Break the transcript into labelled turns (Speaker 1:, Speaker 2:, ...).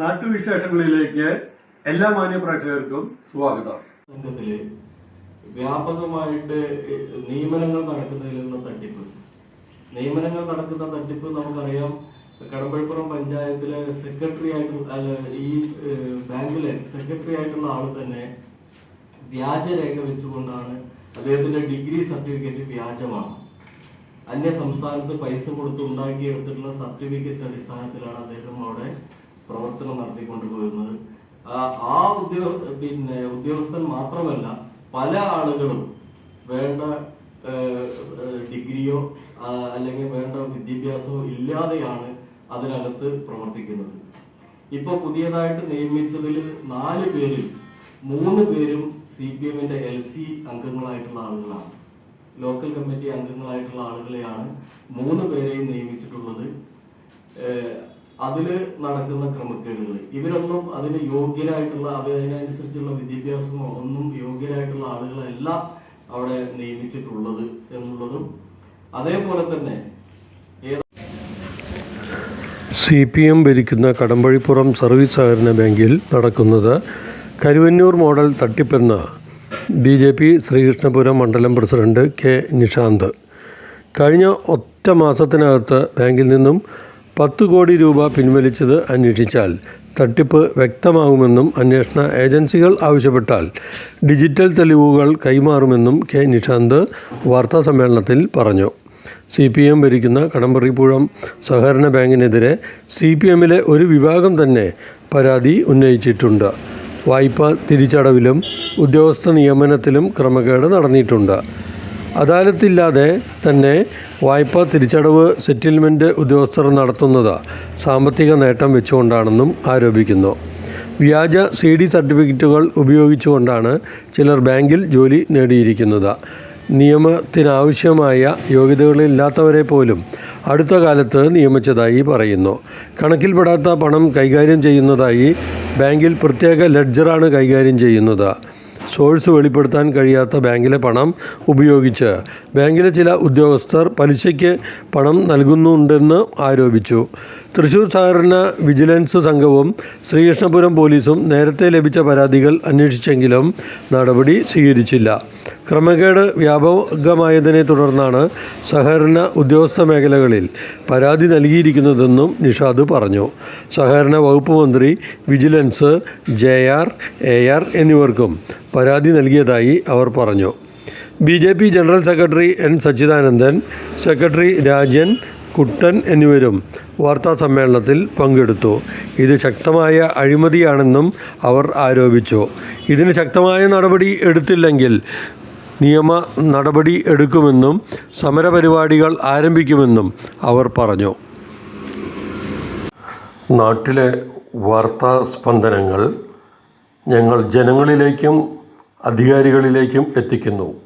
Speaker 1: നാട്ടുവിശേഷങ്ങളിലേക്ക് എല്ലാ മാന്യപ്രേക്ഷകർക്കും സ്വാഗതം.
Speaker 2: വ്യാപകമായിട്ട് നിയമനങ്ങൾ നടക്കുന്നതിലുള്ള തട്ടിപ്പ്. നിയമനങ്ങൾ നടക്കുന്ന തട്ടിപ്പ് നമുക്കറിയാം. കടമ്പഴപ്പുറം പഞ്ചായത്തിലെ സെക്രട്ടറി ആയിട്ടുള്ള ഈ ബാങ്കിലെ സെക്രട്ടറി ആയിട്ടുള്ള ആൾ തന്നെ വ്യാജരേഖ വെച്ചുകൊണ്ടാണ് അദ്ദേഹത്തിന്റെ ഡിഗ്രി സർട്ടിഫിക്കറ്റ് വ്യാജമാണ്. അന്യ സംസ്ഥാനത്ത് പൈസ കൊടുത്ത് ഉണ്ടാക്കിയെടുത്തിട്ടുള്ള സർട്ടിഫിക്കറ്റ് അടിസ്ഥാനത്തിലാണ് അദ്ദേഹം അവിടെ പ്രവർത്തനം നടത്തിക്കൊണ്ടുപോകുന്നത് ആ- ആ ഉദ്യോഗ പിന്നെ ഉദ്യോഗസ്ഥൻ മാത്രമല്ല പല ആളുകളും വേണ്ട ഡിഗ്രിയോ അല്ലെങ്കിൽ വേണ്ട വിദ്യാഭ്യാസമോ ഇല്ലാതെയാണ് അതിനകത്ത് പ്രവർത്തിക്കുന്നത്. ഇപ്പൊ പുതിയതായിട്ട് നിയമിച്ചതിൽ നാല് പേരിൽ മൂന്ന് പേരും സി പി എമ്മിന്റെ എൽ സി അംഗങ്ങളായിട്ടുള്ള ആളുകളാണ്. ലോക്കൽ കമ്മിറ്റി അംഗങ്ങളായിട്ടുള്ള ആളുകളെയാണ് മൂന്ന് പേരെയും നിയമിച്ചിട്ടുള്ളത്. അതിൽ നടക്കുന്ന ക്രമക്കേടുകൾ ഇവരൊന്നും അതിന് യോഗ്യരായിട്ടുള്ള അതിനനുസരിച്ചുള്ള വിദ്യാഭ്യാസമോ ഒന്നും യോഗ്യരായിട്ടുള്ള ആളുകളല്ല അവിടെ നിയമിച്ചിട്ടുള്ളത് എന്നുള്ളതും അതേപോലെ തന്നെ
Speaker 3: സി പി എം ഭരിക്കുന്ന കടമ്പഴിപ്പുറം സർവീസ് സഹകരണ ബാങ്കിൽ നടക്കുന്നത് കരുവന്നൂർ മോഡൽ തട്ടിപ്പെന്ന് ബി ജെ പി ശ്രീകൃഷ്ണപുരം മണ്ഡലം പ്രസിഡന്റ് കെ നിഷാന്ത്. കഴിഞ്ഞ ഒറ്റ മാസത്തിനകത്ത് ബാങ്കിൽ നിന്നും പത്ത് കോടി രൂപ പിൻവലിച്ചത് അന്വേഷിച്ചാൽ തട്ടിപ്പ് വ്യക്തമാകുമെന്നും അന്വേഷണ ഏജൻസികൾ ആവശ്യപ്പെട്ടാൽ ഡിജിറ്റൽ തെളിവുകൾ കൈമാറുമെന്നും കെ നിഷാന്ത് വാർത്താസമ്മേളനത്തിൽ പറഞ്ഞു. സി പി എം ഭരിക്കുന്ന കടമ്പറിപ്പുഴം സഹകരണ ബാങ്കിനെതിരെ സി പി എമ്മിലെ ഒരു വിഭാഗം തന്നെ പരാതി ഉന്നയിച്ചിട്ടുണ്ട്. വായ്പ തിരിച്ചടവിലും ഉദ്യോഗസ്ഥ നിയമനത്തിലും ക്രമക്കേട് നടന്നിട്ടുണ്ട്. അദാലത്തില്ലാതെ തന്നെ വായ്പ തിരിച്ചടവ് സെറ്റിൽമെന്റ് ഉദ്യോഗസ്ഥർ നടത്തുന്നത് സാമ്പത്തിക നേട്ടം വെച്ചുകൊണ്ടാണെന്നും ആരോപിക്കുന്നു. വ്യാജ സി ഡി സർട്ടിഫിക്കറ്റുകൾ ഉപയോഗിച്ചുകൊണ്ടാണ് ചിലർ ബാങ്കിൽ ജോലി നേടിയിരിക്കുന്നത്. നിയമത്തിനാവശ്യമായ യോഗ്യതകളില്ലാത്തവരെ പോലും അടുത്ത കാലത്ത് നിയമിച്ചതായി പറയുന്നു. കണക്കിൽപ്പെടാത്ത പണം കൈകാര്യം ചെയ്യുന്നതായി ബാങ്കിൽ പ്രത്യേക ലെഡ്ജറാണ് കൈകാര്യം ചെയ്യുന്നത്. സോഴ്സ് വെളിപ്പെടുത്താൻ കഴിയാത്ത ബാങ്കിലെ പണം ഉപയോഗിച്ച്. ബാങ്കിലെ ചില ഉദ്യോഗസ്ഥർ പലിശയ്ക്ക് പണം നൽകുന്നുണ്ടെന്ന് ആരോപിച്ചു. തൃശൂർ സഹകരണ വിജിലൻസ് സംഘവും ശ്രീകൃഷ്ണപുരം പോലീസും നേരത്തെ ലഭിച്ച പരാതികൾ അന്വേഷിച്ചെങ്കിലും നടപടി സ്വീകരിച്ചില്ല. ക്രമക്കേട് വ്യാപകമായതിനെ തുടർന്നാണ് സഹകരണ ഉദ്യോഗസ്ഥ മേഖലകളിൽ പരാതി നൽകിയിരിക്കുന്നതെന്നും നിഷാദ് പറഞ്ഞു. സഹകരണ വകുപ്പ് മന്ത്രി vigilance J R A R എന്നിവർക്കും പരാതി നൽകിയതായി അവർ പറഞ്ഞു. B J P general secretary N Sachidanandan secretary Rajan Kuttan എന്നിവരും വാർത്താ സമ്മേളനത്തിൽ പങ്കെടുത്തു. ഇത് ശക്തമായ അഴിമതിയാണെന്നും അവർ ആരോപിച്ചു. ഇതിന് ശക്തമായ നടപടി എടുത്തില്ലെങ്കിൽ നിയമ നടപടി എടുക്കുമെന്നും സമരപരിപാടികൾ ആരംഭിക്കുമെന്നും അവർ പറഞ്ഞു. നാട്ടിലെ വാർത്താ സ്പന്ദനങ്ങൾ ഞങ്ങൾ ജനങ്ങളിലേക്കും അധികാരികളിലേക്കും എത്തിക്കുന്നു.